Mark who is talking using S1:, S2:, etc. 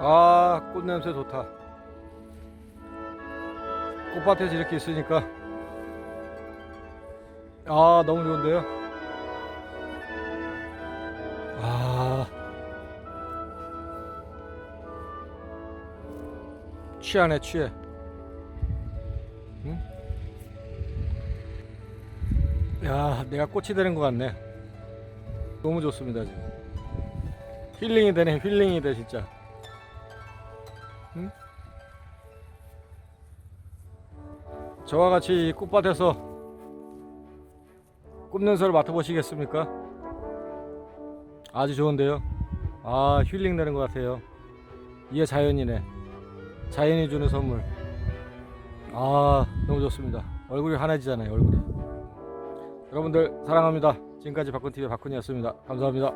S1: 아, 꽃 냄새 좋다. 꽃밭에서 이렇게 있으니까. 아, 너무 좋은데요? 아. 취하네, 취해. 응? 야, 내가 꽃이 되는 것 같네. 너무 좋습니다, 지금. 힐링이 되네, 힐링이 돼, 진짜. 응? 저와 같이 꽃밭에서 꽃 냄새를 맡아보시겠습니까? 아주 좋은데요. 아, 힐링 되는 것 같아요. 이게 자연이네. 자연이 주는 선물. 아, 너무 좋습니다. 얼굴이 환해지잖아요, 얼굴이. 여러분들 사랑합니다. 지금까지 박근TV 박근이었습니다. 감사합니다.